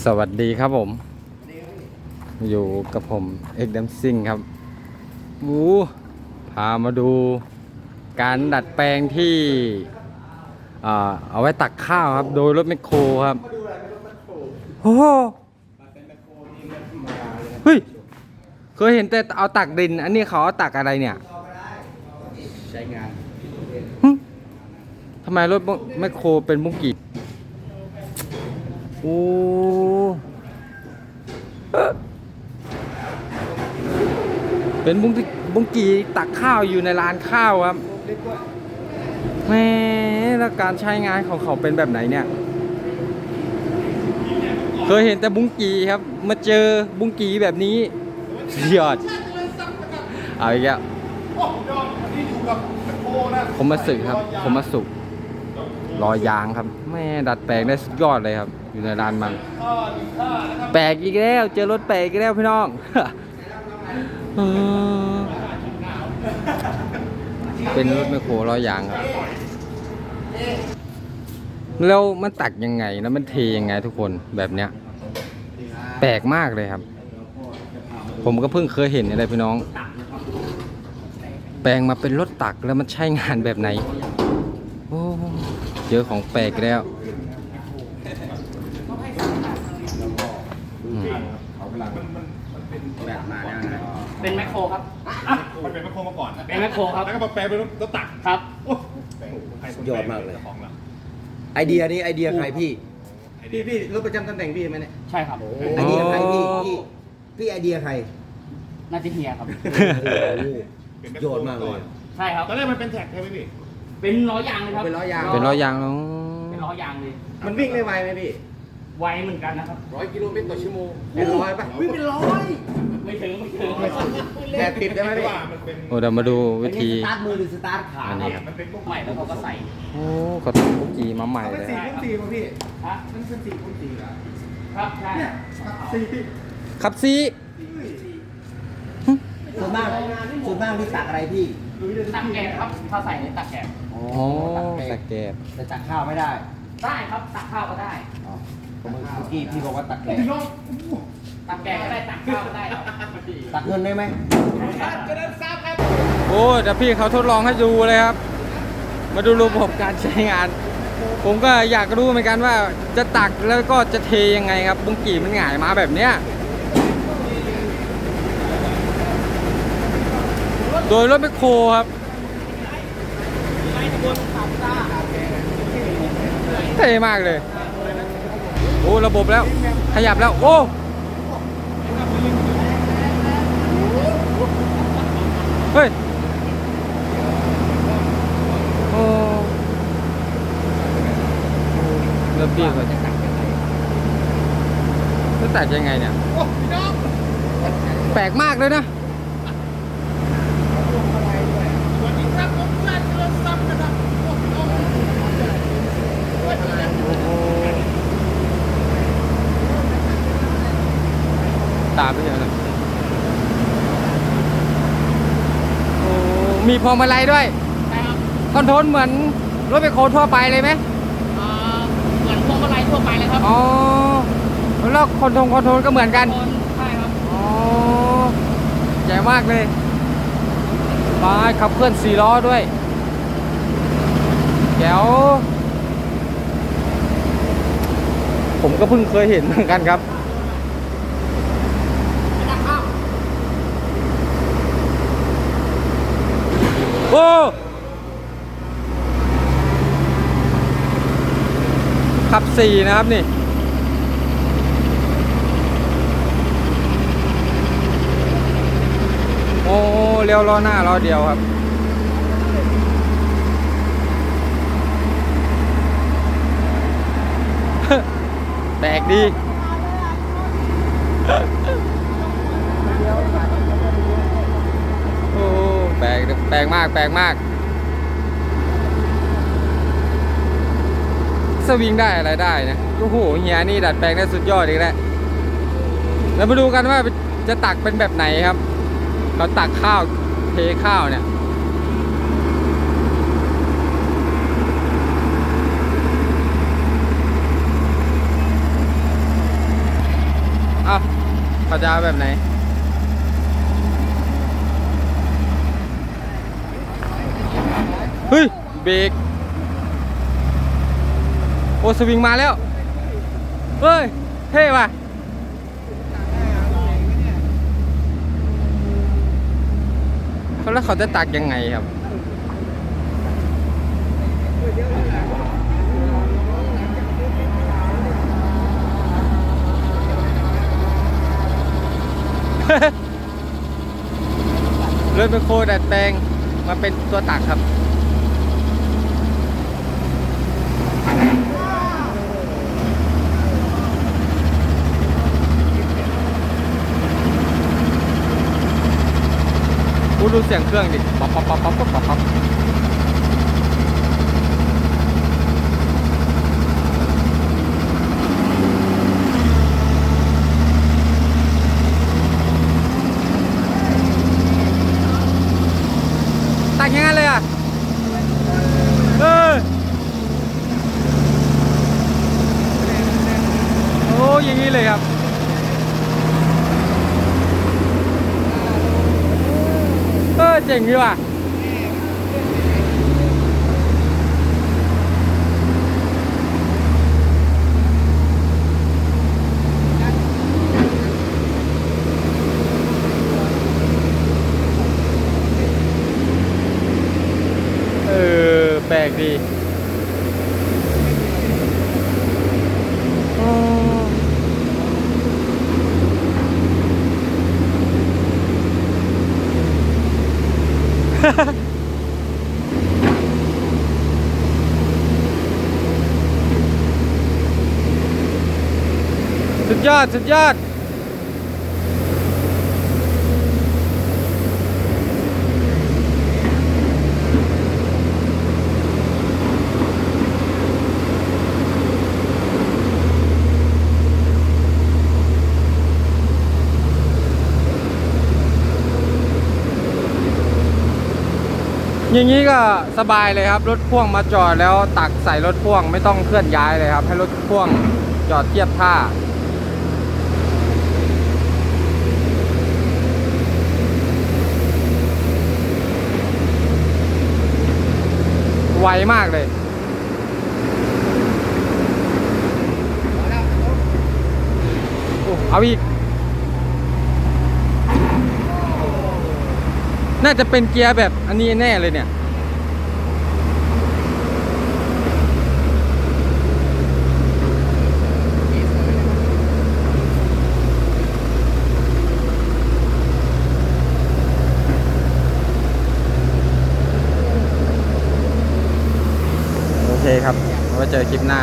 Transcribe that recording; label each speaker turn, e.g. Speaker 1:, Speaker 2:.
Speaker 1: สวัสดีครับผม อยู่กับผมเอ็กดัมซิงครับวูพามาดูการดัดแปลงที่อ่าเอาไว้ตักข้าวครับ โดยรถแมคโครครับโอ้โหเฮ้ยเคยเห็นแต่เอาตักดิน อันนี้เขาเอาตักอะไรเนี่ย
Speaker 2: ใช้งาน
Speaker 1: หึทำไมรถแมคโครเป็นบุ้งกี โอ้เป็นบุ้งบุ้งกีตักข้าวอยู่ในร้านข้าวครับแม่แล้วการใช้งานของเขาเป็นแบบไหนเนี่ย เคยเห็นแต่บุ้งกีครับ มาเจอบุ้งกีแบบนี้สุดยอด เอาอีกแล้ว
Speaker 3: โอ้ยอดวันนี้อยู่กับตะโกนะ
Speaker 1: ผมมาสึกครับ ผมมาสุก รอยางครับแม่ดัดแปลงได้สุดยอดเลยครับ อยู่ในร้านมันแปลกอีกแล้วเจอรถแปลกอีกแล้วพี่น้องเป็นรถไมโครล้อยางครับแล้วมันตักยังไงแล้วมันเทยังไงทุกคนแบบเนี้ย แปลกมากเลยครับ ผมก็เพิ่งเคยเห็นนี่แหละพี่น้อง แปลงมาเป็นรถตักแล้วมันใช้งานแบบไหน เจอของแปลกอีกแล้วอืม
Speaker 2: แบบมาแล้วนะ
Speaker 4: เป็นแมคโครครับ
Speaker 3: อะมันเป็นแมคโครมาก่อนนะ
Speaker 4: เป็นแมคโครครับ
Speaker 3: แล้วก็มาแปลเป็นรถตัก
Speaker 4: ครับ
Speaker 3: โอ้ใครคนแปล
Speaker 2: ยอดมากเลย
Speaker 3: จ้ของเรา
Speaker 2: ไอเดียนี้ไอเดียใครพี่พี่พี่รถประจำตำแหน่งพี่ไหมเนี่ย
Speaker 4: ใช่ครับ
Speaker 2: ไอเดียใครพี่พี่พี่ไอเดียใคร
Speaker 4: น่าจะเฮียครับ
Speaker 3: เป็นแค
Speaker 2: ยอดมากเลย
Speaker 4: ใช่ครับ
Speaker 3: ตอนแรกมันเป็นแท็กใช่ไหมพี่
Speaker 4: เป็นล้อยางเลยครับ
Speaker 2: เป็นล้อยาง
Speaker 1: เป็นล้อยางเนาะ
Speaker 4: เป็นล้อยางเลย
Speaker 2: มันวิ่งได้ไวไหมพี่
Speaker 4: ไวเหมือนกันนะครับ
Speaker 2: ร้อยกิโลเมตรต่อชั่วโมงเป็นร้อยป่ะวิ่งเป็นร้อย
Speaker 4: ไม่ถึงไม่ถึง
Speaker 2: แดดติดได้ไหมพี่
Speaker 3: ว่ามันเป็น
Speaker 1: โอ้เดี๋ยวมาดูวิธี
Speaker 2: สตาร์ทมือหรือสตาร์ทขา
Speaker 1: อันนี้
Speaker 3: มันเป็นพวก
Speaker 4: ใหม่แล้วเขาก็ใส่
Speaker 1: โอ้ก็ทำคุกกี้มาใหม่เลย
Speaker 3: สี่คูณสี่ป่ะพี่
Speaker 4: ฮะ
Speaker 3: มันเป็นสี่คูณสี่เหรอ
Speaker 4: ครับใช่
Speaker 3: สี่
Speaker 1: ครับซี
Speaker 2: ส่วนมากส่วนมากที่ตักอะไรพี่
Speaker 4: ตักแกะครับ ถ้าใส่ในตักแกะ
Speaker 2: อ๋อ
Speaker 1: โอ้
Speaker 2: ตั
Speaker 1: ส
Speaker 2: ก
Speaker 1: แกบ
Speaker 2: แต่ตักข้าวไม่ได้
Speaker 4: ได้ครับ ตักข้าวก็ได้
Speaker 2: อ๋อผมเมื่อกี้พี่บอกว่าตักแกะ
Speaker 3: พี่น้อง
Speaker 4: ตักแกะก็ได้ ตักข้าวก็ได้ครับ
Speaker 2: ตักเงินได้ไหม
Speaker 1: โอ้เดี๋ยวพี่เขาทดลองให้ดูเลยครับ มาดูระบบการใช้งาน ผมก็อยากรู้เหมือนกันว่าจะตักแล้วก็จะเทยังไงครับบุ้งกี่มันหงายมาแบบเนี้ย โดยรถแมคโครครับเท่มากเลย โอ้ระบบแล้ว ขยับแล้ว โอ้เฮ้ยโอ้เริ่มเขาจะตัดยังไงจะตัดยังไงเนี่ย แปลกมากเลยนะ
Speaker 3: สวัสดีครับผมแฟนเรือซับนะครับโอ้พี่น้องสวัสดีนะ
Speaker 1: ตามไปเฉยเลยโอ้ มีพวงมาลัยด้วย
Speaker 4: ใช่ครับ
Speaker 1: คอนโทรลเหมือนรถไปโครทั่วไปเลยไหม
Speaker 4: เอ่อเหมือนพวงมาลัยทั่วไปเลยครับ
Speaker 1: อ๋อแล้วคอนโทรลคอนโทรลก็เหมือนกัน
Speaker 4: คนใช่ครับ
Speaker 1: อ๋อใหญ่มากเลยมาขับเคลื่อนสี่ล้อด้วยแจ๋วผมก็เพิ่งเคยเห็นเหมือนกันครับ โอ้ขับสี่นะครับนี่โอ้เลี้ยวล้อหน้าล้อเดียวครับแปลกดี โอ้แปลกแปลกมาก แปลกมาก สวิงได้อะไรได้นะ โอ้โห เฮียนี่ดัดแปลงได้สุดยอดอีกแล้วแล้วมาดูกันว่าจะตักเป็นแบบไหนครับเขาตักข้าวเทข้าวเนี่ยเอาเขาจะเอาแบบไหน เฮ้ย เบรก โอ้สวิงมาแล้ว เฮ้ย เท่ว่ะแล้วเขาจะตักยังไงครับรถเป็นโคดัดแปลงมาเป็นตัวตักครับ ดูเสียงเครื่องดิป๊อปป๊อปป๊อปป๊อปป๊อปป๊อปป๊อปตักอยังไงเลยอะ เออโอ้อยังงี้เลยครับ เออเจ๋งดีว่ะเออ แปลกดีอ๋อ สุดยอด สุดยอด อย่างนี้ก็สบายเลยครับ รถพ่วงมาจอดแล้วตักใส่รถพ่วงไม่ต้องเคลื่อนย้ายเลยครับ ให้รถพ่วงจอดเทียบท่า ไวมากเลยอ้เอาอีก น่าจะเป็นเกียร์แบบอันนี้แน่เลยเนี่ย โอเคครับไว้เจอค คลิปหน้า